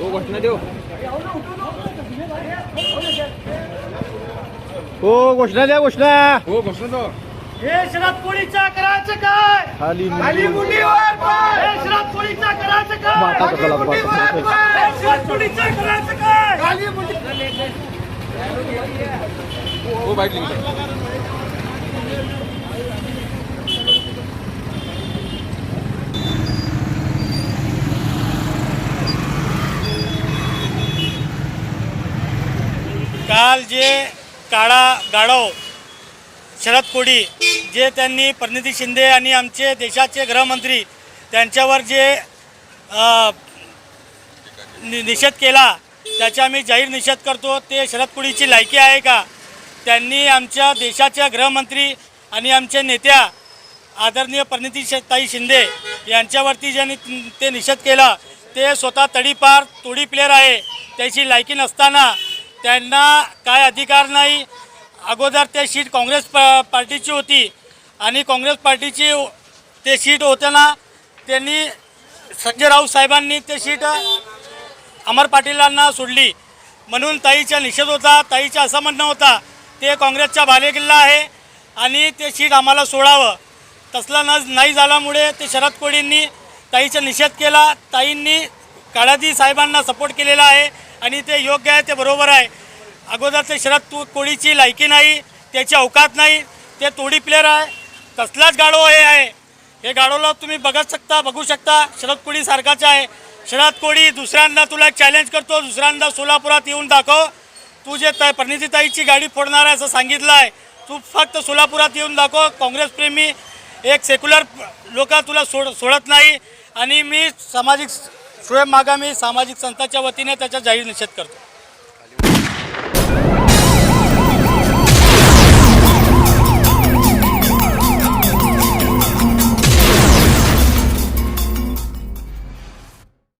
हो घोषणा देऊ हो घोषणा द्या घोषणा. हो घोषणा दो हे शरद पोळीचा करायचं काय? खाली खाली मुंडीवर पाय हे शरद पोळीचा करायचं काय? माता कशाला हे शरद पोळीचा करायचं काय? खाली हो बाईट काल जे काळा गाढव शरद कोडी जे त्यांनी परिणिती शिंदे आणि आमचे देशाचे गृहमंत्री त्यांच्यावर जे नि- निषेध केला त्याचा आम्ही जाहीर निषेध करतो. ते शरद कोडीची लायकी आहे का? त्यांनी आमच्या देशाच्या गृहमंत्री आणि आमच्या नेत्या आदरणीय परिणिती ताई शिंदे यांच्यावरती ज्यांनी ते निषेध केला ते स्वतः तडीपार तोडी प्लेअर आहे. त्याची लायकी नसताना त्यांना काय अधिकार नाही. अगोदर ते सीट काँग्रेस प पार्टीची होती आणि काँग्रेस पार्टीची ते सीट होताना त्यांनी संजय राऊत साहेबांनी ते सीट अमर पाटीलांना सोडली. म्हणून ताईचा निषेध होता ताईचं असं म्हणणं होता ते काँग्रेसचा भालेकिल्ला आहे आणि ते सीट आम्हाला सोडावं. तसलं न नाही झाल्यामुळे ते शरद कोळींनी ताईचा निषेध केला ताईंनी काळाजी साहेबांना सपोर्ट केलेला आहे आणि ते योग्य आहे ते बरोबर आहे. अगोदर ते शरद तू कोळीची लायकी नाही त्याची अवकात नाही ते तोडी प्लेअर आहे. कसलाच गाडो हे आहे. हे गाडोला तुम्ही बघत शकता बघू शकता. शरद कोळी सारखाच आहे. शरद कोळी दुसऱ्यांदा तुला चॅलेंज करतो दुसऱ्यांदा सोलापुरात येऊन दाखव. तू जे ताई परिणितीताईची गाडी फोडणार आहे असं सांगितलं आहे तू फक्त सोलापुरात येऊन दाखव. काँग्रेसप्रेमी एक सेक्युलर लोक तुला सोड सोडत नाही. आणि मी सामाजिक स्वयं मागामी सामाजिक संस्थाच्या वतीने त्याचा जाहीर निषेध करतो.